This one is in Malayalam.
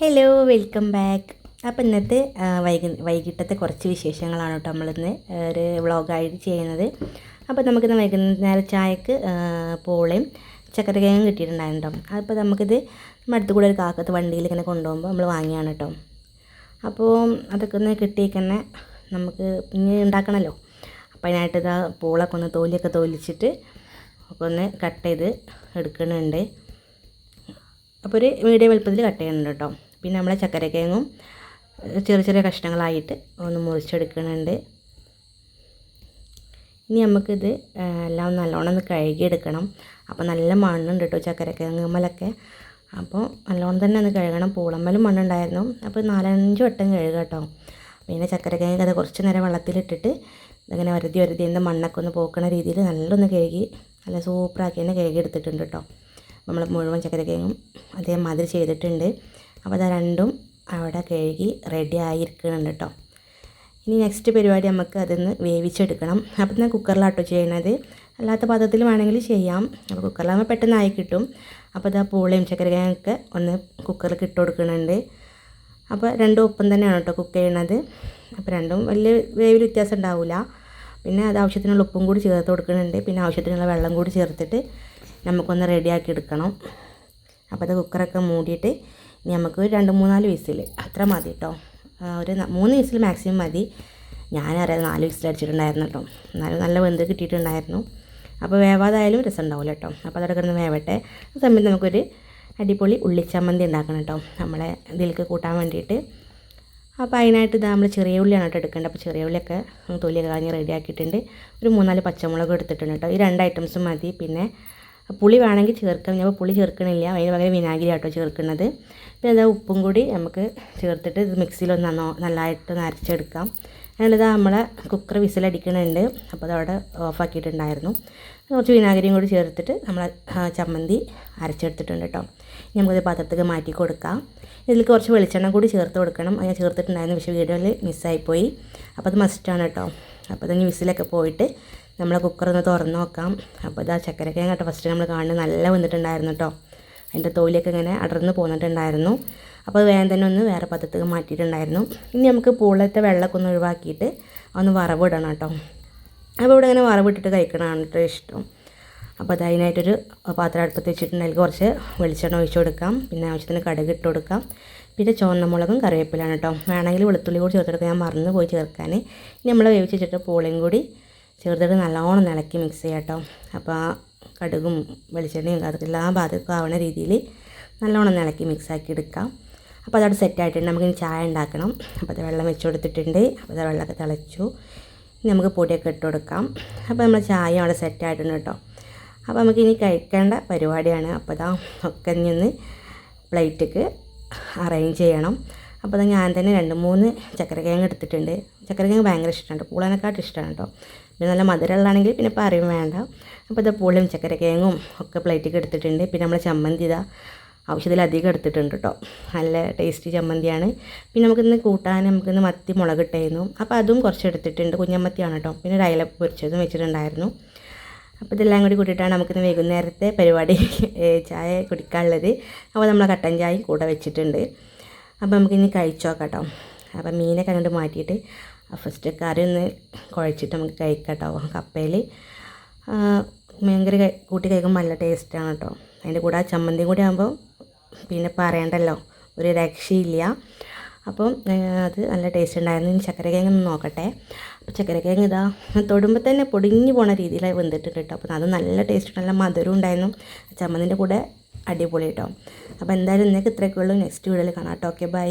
ഹലോ വെൽക്കം ബാക്ക് അപ്പോൾ ഇന്നത്തെ വൈകി വൈകിട്ടത്തെ കുറച്ച് വിശേഷങ്ങളാണ് കേട്ടോ നമ്മളിന്ന് ഒരു വ്ളോഗായിട്ട് ചെയ്യുന്നത്. അപ്പോൾ നമുക്കിന്ന് വൈകുന്നേരം ചായക്ക് പോളയും ചക്കരക്കയും കിട്ടിയിട്ടുണ്ടായിരുന്നു കേട്ടോ. അപ്പോൾ നമുക്കിത് അടുത്ത് കൂടെ ഒരു കാക്കത്ത് വണ്ടിയിൽ ഇങ്ങനെ കൊണ്ടുപോകുമ്പോൾ നമ്മൾ വാങ്ങിയാണ് കേട്ടോ. അപ്പോൾ അതൊക്കെ ഒന്ന് കിട്ടിയേക്കന്നെ നമുക്ക് ഇനി ഉണ്ടാക്കണമല്ലോ അപ്പോൾ അതിനായിട്ട് ഇതാ പൂളൊക്കെ ഒന്ന് തോലിയൊക്കെ തോലിച്ചിട്ട് ഒക്കെ ഒന്ന് കട്ട് ചെയ്ത് എടുക്കണുണ്ട്. അപ്പോൾ ഒരു മീഡിയം വലുപ്പത്തിൽ കട്ട് ചെയ്യണുണ്ട് കേട്ടോ. പിന്നെ നമ്മളെ ചക്കരക്കിഴങ്ങും ചെറിയ ചെറിയ കഷ്ണങ്ങളായിട്ട് ഒന്ന് മുറിച്ചെടുക്കുന്നുണ്ട് ഇനി നമുക്കിത് എല്ലാം നല്ലോണം ഒന്ന് കഴുകിയെടുക്കണം. അപ്പോൾ നല്ല മണ്ണുണ്ട് കേട്ടോ ചക്കരക്കിഴങ്ങുമ്മലൊക്കെ അപ്പോൾ നല്ലോണം തന്നെ ഒന്ന് കഴുകണം. പൂളമ്മലും മണ്ണുണ്ടായിരുന്നു. അപ്പോൾ നാലഞ്ച് വട്ടം കഴുകുക കേട്ടോ പിന്നെ ചക്കരക്കിഴങ്ങ് അത് കുറച്ച് നേരം വെള്ളത്തിലിട്ടിട്ട് ഇങ്ങനെ വരുതി വരുതി എന്താ മണ്ണൊക്കെ ഒന്ന് പോക്കണ രീതിയിൽ നല്ലൊന്ന് കഴുകി നല്ല സൂപ്പറാക്കി തന്നെ കഴുകി എടുത്തിട്ടുണ്ട് കേട്ടോ നമ്മൾ മുഴുവൻ ചക്കരക്കിഴങ്ങും അതേമാതിരി ചെയ്തിട്ടുണ്ട്. അപ്പോൾ അത് രണ്ടും അവിടെ കഴുകി റെഡി ആയിരിക്കുന്നുണ്ട് കേട്ടോ ഇനി നെക്സ്റ്റ് പരിപാടി നമുക്ക് അതൊന്ന് വേവിച്ചെടുക്കണം. അപ്പം ഞാൻ കുക്കറിലാട്ടോ ചെയ്യണത്. അല്ലാത്ത പാത്രത്തിൽ വേണമെങ്കിൽ ചെയ്യാം. അപ്പോൾ കുക്കറിലാകുമ്പോൾ പെട്ടെന്ന് ആയി കിട്ടും. അപ്പോൾ ഇതാ പൂളയും ചക്കരക്കിഴങ്ങൊക്കെ ഒന്ന് കുക്കറിൽ ഇട്ട് കൊടുക്കുന്നുണ്ട്. അപ്പോൾ രണ്ടും ഒപ്പം തന്നെയാണ് കേട്ടോ കുക്ക് ചെയ്യണത്. അപ്പോൾ രണ്ടും വലിയ വേവിൽ വ്യത്യാസം ഉണ്ടാവില്ല പിന്നെ അത് ആവശ്യത്തിനുള്ള ഉപ്പും കൂടി ചേർത്ത് കൊടുക്കുന്നുണ്ട്. പിന്നെ ആവശ്യത്തിനുള്ള വെള്ളം കൂടി ചേർത്തിട്ട് നമുക്കൊന്ന് റെഡിയാക്കി എടുക്കണം. അപ്പോൾ അത് കുക്കറൊക്കെ മൂടിയിട്ട് ഇനി നമുക്ക് ഒരു രണ്ട് മൂന്നാൽ വിസിൽ അത്ര മതി കേട്ടോ ഒരു മൂന്ന് വിസിൽ മാക്സിമം മതി. ഞാനറിയാതെ നാല് വിസിൽ അടിച്ചിട്ടുണ്ടായിരുന്നു കേട്ടോ എന്നാലും നല്ല വെന്ത് കിട്ടിയിട്ടുണ്ടായിരുന്നു. അപ്പോൾ വേവാതായാലും രസം ഉണ്ടാവില്ല കേട്ടോ അപ്പോൾ അതവിടെ വേവട്ടെ. ആ സമയത്ത് നമുക്കൊരു അടിപൊളി ഉള്ളിച്ചമ്മന്തി ഉണ്ടാക്കണം കേട്ടോ നമ്മളെ ഇതിലേക്ക് കൂട്ടാൻ വേണ്ടിയിട്ട്. അപ്പോൾ അതിനായിട്ട് ഇതാ നമ്മൾ ചെറിയ ഉള്ളിയാണ് കേട്ടോ എടുക്കേണ്ടത്. അപ്പോൾ ചെറിയ ഉള്ളിയൊക്കെ തൊലിയൊക്കെ കളഞ്ഞ് റെഡി ആക്കിയിട്ടുണ്ട്. ഒരു മൂന്നാൽ പച്ചമുളക് എടുത്തിട്ടുണ്ട് കേട്ടോ ഈ രണ്ട് ഐറ്റംസും മതി. പിന്നെ പുളി വേണമെങ്കിൽ ചേർക്കാം ഞാൻ പുളി ചേർക്കണില്ല. അതിന് പകരം വിനാഗിരി ആട്ടോ ചേർക്കുന്നത്. പിന്നെ അതാ ഉപ്പും കൂടി നമുക്ക് ചേർത്തിട്ട് ഇത് മിക്സിയിലൊന്ന് നന്നോ നല്ലതായിട്ടൊന്ന് അരച്ചെടുക്കാം. ഞാനിത് നമ്മളെ കുക്കർ വിസിലടിക്കണുണ്ട് അപ്പോൾ അതവിടെ ഓഫാക്കിയിട്ടുണ്ടായിരുന്നു കുറച്ച് വിനാഗിരിയും കൂടി ചേർത്തിട്ട് നമ്മൾ ചമ്മന്തി അരച്ചെടുത്തിട്ടുണ്ട് കേട്ടോ. ഇനി നമുക്കത് പാത്രത്തേക്ക് മാറ്റി കൊടുക്കാം. ഇതിൽ കുറച്ച് വെളിച്ചെണ്ണ കൂടി ചേർത്ത് കൊടുക്കണം. അത് ചേർത്തിട്ടുണ്ടായിരുന്നു. പക്ഷേ വീഡിയോയിൽ മിസ്സായിപ്പോയി അപ്പോൾ അത് മസ്റ്റാണ് കേട്ടോ. അപ്പോൾ അതിന് വിസിലൊക്കെ പോയിട്ട് നമ്മളെ കുക്കറൊന്ന് തുറന്ന് നോക്കാം. അപ്പോൾ ഇതാ ചക്കരക്കിഴങ്ങ് കേട്ടോ ഫസ്റ്റ് നമ്മൾ കാണുന്നത് നല്ല വന്നിട്ടുണ്ടായിരുന്നു കേട്ടോ അതിന്റെ തോലിയൊക്കെ ഇങ്ങനെ അടർന്ന് പോന്നിട്ടുണ്ടായിരുന്നു. അപ്പോൾ വേഗം തന്നെ ഒന്ന് വേറെ പദ്ധതിക്ക് മാറ്റിയിട്ടുണ്ടായിരുന്നു. ഇനി നമുക്ക് പൂളത്തെ വെള്ളമൊക്കെ ഒന്ന് ഒഴിവാക്കിയിട്ട് ഒന്ന് വറവിടണം കേട്ടോ അപ്പോൾ ഇവിടെ ഇങ്ങനെ വറവിട്ടിട്ട് കഴിക്കണമാണ് കേട്ടോ ഇഷ്ടം. അപ്പോൾ അത് അതിനായിട്ടൊരു പാത്രം അടുപ്പത്ത് വെച്ചിട്ടുണ്ടെങ്കിൽ കുറച്ച് വെളിച്ചെണ്ണ ഒഴിച്ച് കൊടുക്കാം. പിന്നെ ആവശ്യത്തിന് കടുക് ഇട്ട് കൊടുക്കാം. പിന്നെ ചുവന്ന മുളകും കറിവേപ്പിലാണ് കേട്ടോ വേണമെങ്കിൽ വെളുത്തുള്ളി കൂടി ചേർത്തെടുക്കാം. ഞാൻ മറന്നു പോയി ചേർക്കാൻ. ഇനി നമ്മൾ വേവിച്ച് വെച്ചിട്ട് പൂളയും കൂടി ചേർത്തിട്ട് നല്ലോണം ഇളക്കി മിക്സ് ചെയ്യാം കേട്ടോ അപ്പോൾ ആ കടുകും വെളിച്ചെണ്ണയും എല്ലാ ഭാഗത്തേക്കും ആവണ രീതിയിൽ നല്ലോണം ഇളക്കി മിക്സ് ആക്കി എടുക്കാം. അപ്പോൾ അതവിടെ സെറ്റ് ആയിട്ടുണ്ട്. നമുക്കിനി ചായ ഉണ്ടാക്കണം അപ്പോൾ അത് വെള്ളം വെച്ച് കൊടുത്തിട്ടുണ്ട്. അപ്പോൾ അത് വെള്ളമൊക്കെ തിളച്ചു. നമുക്ക് പൊടിയൊക്കെ ഇട്ട് കൊടുക്കാം. അപ്പോൾ നമ്മൾ ചായ അവിടെ സെറ്റ് ആയിട്ടുണ്ട് കേട്ടോ അപ്പോൾ നമുക്ക് ഇനി കഴിക്കേണ്ട പരിപാടിയാണ്. അപ്പോൾ അതാ ഒക്കെ ഇനി ഒന്ന് പ്ലേറ്റിക്ക് അറേഞ്ച് ചെയ്യണം. അപ്പോൾ ഞാൻ തന്നെ രണ്ട് മൂന്ന് ചക്കരക്കിഴങ്ങ് എടുത്തിട്ടുണ്ട്. ചക്കരക്കിഴങ്ങ് ഭയങ്കര ഇഷ്ടമാണ് പൂളനെക്കാട്ടും ഇഷ്ടമാണ് കേട്ടോ. പിന്നെ നല്ല മധുരമുള്ളതാണെങ്കിൽ പിന്നെ പറയും വേണ്ട. അപ്പോൾ ഇത് പൂളും ചക്കരക്കിഴങ്ങും ഒക്കെ പ്ലേറ്റിൽ എടുത്തിട്ടുണ്ട്. പിന്നെ നമ്മൾ ചമ്മന്തി ആവശ്യത്തിലധികം എടുത്തിട്ടുണ്ട് കേട്ടോ. നല്ല ടേസ്റ്റി ചമ്മന്തിയാണ്. പിന്നെ നമുക്കിന്ന് കൂട്ടാൻ നമുക്കിന്ന് മത്തി മുളക് ഇട്ടായിരുന്നു അപ്പോൾ അതും കുറച്ച് എടുത്തിട്ടുണ്ട്. കുഞ്ഞമ്മത്തിയാണ് കേട്ടോ. പിന്നെ അയല പൊരിച്ചതും വെച്ചിട്ടുണ്ടായിരുന്നു. അപ്പോൾ ഇതെല്ലാം കൂടി കൂട്ടിയിട്ടാണ് നമുക്കിന്ന് വൈകുന്നേരത്തെ പരിപാടി ചായ കുടിക്കാനുള്ളത്. അപ്പോൾ നമ്മൾ കട്ടൻ ചായയും കൂടെ വെച്ചിട്ടുണ്ട്. അപ്പോൾ നമുക്കിനി കഴിച്ചു നോക്കാം കേട്ടോ അപ്പോൾ മീനൊക്കെ അങ്ങോട്ട് മാറ്റിയിട്ട് ഫസ്റ്റ് കറി ഒന്ന് കുഴച്ചിട്ട് നമുക്ക് കഴിക്കാം കേട്ടോ കപ്പയിൽ ഭയങ്കര കൂട്ടി കഴിക്കുമ്പോൾ നല്ല ടേസ്റ്റാണ് കേട്ടോ അതിന്റെ കൂടെ ആ ചമ്മന്തി കൂടി ആകുമ്പോൾ പിന്നെ പറയണ്ടല്ലോ ഒരു രക്ഷയില്ല. അപ്പം അത് നല്ല ടേസ്റ്റ് ഉണ്ടായിരുന്നു. ഇനി ചക്കരക്കിഴങ്ങ് ഒന്ന് നോക്കട്ടെ. അപ്പോൾ ചക്കരക്കിഴങ്ങ് ഇതാ തൊടുമ്പോൾ തന്നെ പൊടിഞ്ഞു പോണ രീതിയിലായി വെന്തിട്ടുണ്ട് കേട്ടോ അപ്പോൾ അത് നല്ല ടേസ്റ്റ് നല്ല മധുരം ഉണ്ടായിരുന്നു. ചമ്മന്തിന്റെ കൂടെ അടിപൊളി കേട്ടോ അപ്പോൾ എന്തായാലും ഇന്നേക്ക് ഇത്രയൊക്കെ ഉള്ളൂ. നെക്സ്റ്റ് വീഡിയോയിൽ കാണാം കേട്ടോ. Okay bye